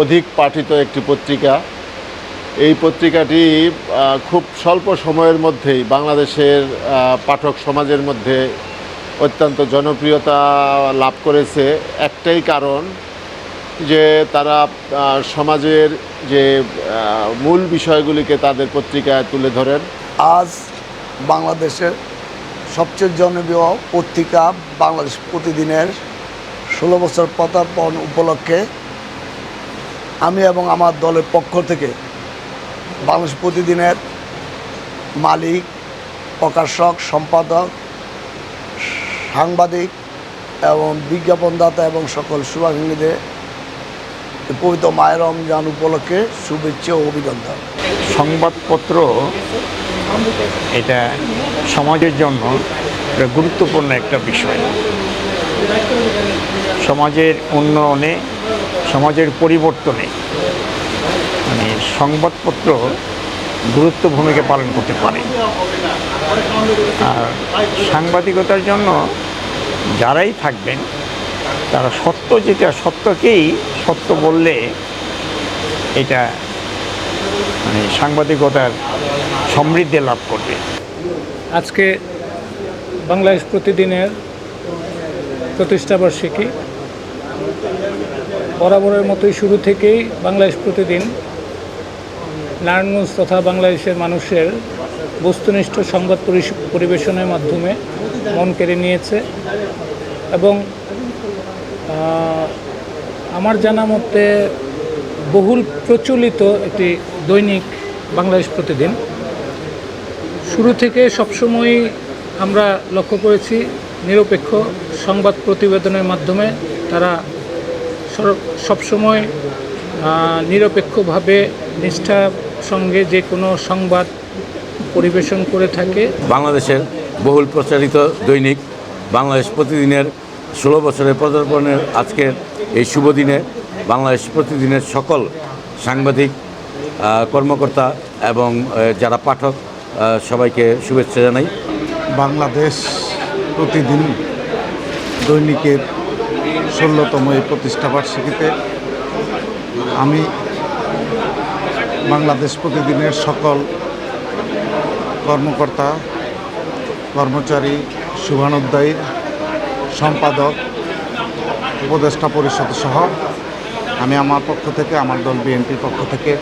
অধিক পাঠিত একটি পত্রিকা। এই পত্রিকাটি খুব স্বল্প সময়ের মধ্যেই বাংলাদেশের পাঠক সমাজের মধ্যে অত্যন্ত জনপ্রিয়তা লাভ করেছে। একটাই কারণ যে তারা সমাজের যে মূল বিষয়গুলিকে তাদের পত্রিকায় তুলে ধরেন। আজ বাংলাদেশের সবচেয়ে জনপ্রিয় পত্রিকা বাংলাদেশ প্রতিদিনের ষোলো বছর পদার্পণ উপলক্ষে আমি এবং আমার দলের পক্ষ থেকে বাংলাদেশ প্রতিদিনের মালিক, প্রকাশক, সম্পাদক, সাংবাদিক এবং বিজ্ঞাপনদাতা এবং সকল এই পবিত্র মায়ের রমজান উপলক্ষে শুভেচ্ছা ও অভিনন্দন। সংবাদপত্র এটা সমাজের জন্য গুরুত্বপূর্ণ একটা বিষয়। সমাজের উন্নয়নে, সমাজের পরিবর্তনে মানে সংবাদপত্র গুরুত্ব ভূমিকা পালন করতে পারে। আর সাংবাদিকতার জন্য যারাই থাকবেন, তারা সত্য যেটা, সত্যকেই সত্য বললে এটা মানে সাংবাদিকতার সমৃদ্ধি লাভ করবে। আজকে বাংলাদেশ প্রতিদিনের প্রতিষ্ঠাবার্ষিকী বরাবরের মতোই শুরু থেকেই বাংলাদেশ প্রতিদিন নারায়ণগঞ্জ তথা বাংলাদেশের মানুষের বস্তুনিষ্ঠ সংবাদ পরিবেশনের মাধ্যমে মন কেড়ে নিয়েছে এবং আমার জানা মতে বহুল প্রচলিত একটি দৈনিক বাংলাদেশ প্রতিদিন। শুরু থেকে সবসময়ই আমরা লক্ষ্য করেছি নিরপেক্ষ সংবাদ প্রতিবেদনের মাধ্যমে তারা সর- সবসময় নিরপেক্ষভাবে নিষ্ঠার সঙ্গে যে কোনো সংবাদ পরিবেশন করে থাকে। বাংলাদেশের বহুল প্রচারিত দৈনিক বাংলাদেশ প্রতিদিনের ষোলো বছরের পদার্পণের আজকের এই শুভ দিনে বাংলাদেশ প্রতিদিনের সকল সাংবাদিক কর্মকর্তা এবং যারা পাঠক সবাইকে শুভেচ্ছা জানাই। বাংলাদেশ প্রতিদিন দৈনিকের ষোলোতম এই প্রতিষ্ঠাবার্ষিকীতে আমি বাংলাদেশ প্রতিদিনের সকল কর্মকর্তা, কর্মচারী শুভানুদ্দায়ী সম্পাদক, উপদেষ্টা পরিষদ সহ আমি আমার পক্ষ থেকে, আমার দল বিএনপির পক্ষ থেকে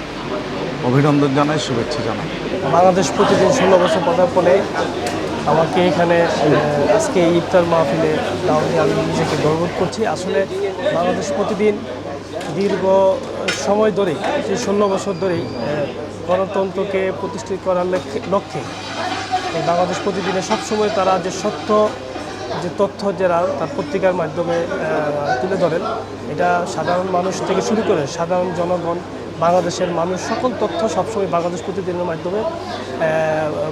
অভিনন্দন জানাই, শুভেচ্ছা জানাই। বাংলাদেশ প্রতিদিন ষোলো বছর পদার্পণে আমাকে এখানে আজকে ইফতার মাহফিলে দাওয়াতে আমি নিজেকে গর্ববোধ করছি। আসলে বাংলাদেশ প্রতিদিন দীর্ঘ সময় ধরেই, সেই ষোলো বছর ধরেই গণতন্ত্রকে প্রতিষ্ঠিত করার লক্ষ্যে বাংলাদেশ প্রতিদিনে সবসময় তারা যে সত্য, যে তথ্য যারা তার পত্রিকার মাধ্যমে তুলে ধরেন, এটা সাধারণ মানুষ থেকে শুরু করে সাধারণ জনগণ বাংলাদেশের মানুষ সকল তথ্য সবসময় বাংলাদেশ প্রতিদিনের মাধ্যমে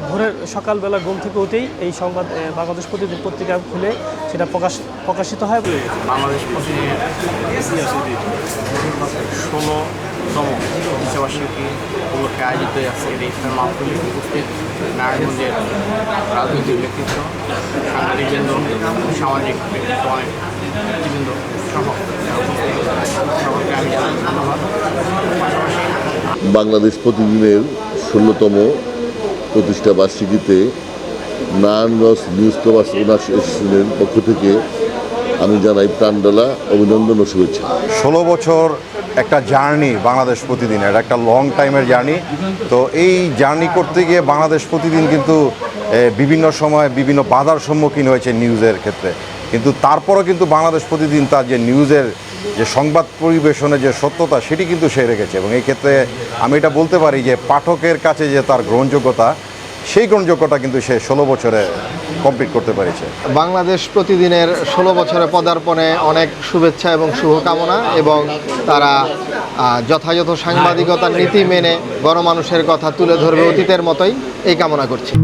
ভোরের সকালবেলা ঘুম থেকে উঠেই এই সংবাদ বাংলাদেশ প্রতিদিন পত্রিকা খুলে সেটা প্রকাশ, প্রকাশিত হয়। বাংলাদেশ প্রতিদিনের ষোলোতম প্রতিষ্ঠাবার্ষিকী উপলক্ষে আয়োজিত আজকের এই মাহফিলে উপস্থিত। নারায়ণগঞ্জের রাজনৈতিক ব্যক্তিত্ব, সাংবাদিকবৃন্দ, সামাজিক ব্যক্তিত্ব অনেক। সহ বাংলাদেশ প্রতিদিনের ষোলোতম প্রতিষ্ঠা বার্ষিকীতে নারায়ণগঞ্জ নিউজ কমার্স ওনার্স পক্ষ থেকে। আমি জানাই প্রাণডালা, অভিনন্দন ও শুভেচ্ছা। ষোলো বছর একটা জার্নি বাংলাদেশ প্রতিদিনের, একটা লং টাইমের জার্নি। তো এই জার্নি করতে গিয়ে বাংলাদেশ প্রতিদিন কিন্তু বিভিন্ন সময় বিভিন্ন বাধার সম্মুখীন হয়েছে নিউজের ক্ষেত্রে। কিন্তু তারপরও কিন্তু বাংলাদেশ প্রতিদিন তার যে নিউজের যে সংবাদ পরিবেশনে যে সত্যতা, সেটি কিন্তু সে রেখেছে। এবং এই ক্ষেত্রে আমি এটা বলতে পারি যে পাঠকের কাছে যে তার গ্রহণযোগ্যতা, সেই গ্রহণযোগ্যতা কিন্তু সে ষোলো বছরে কমপ্লিট করতে পেরেছে। বাংলাদেশ প্রতিদিনের ষোলো বছরে পদার্পণে অনেক শুভেচ্ছা এবং শুভকামনা এবং তারা যথাযথ সাংবাদিকতার নীতি মেনে গণমানুষের কথা তুলে ধরবে অতীতের মতোই এই কামনা করছি।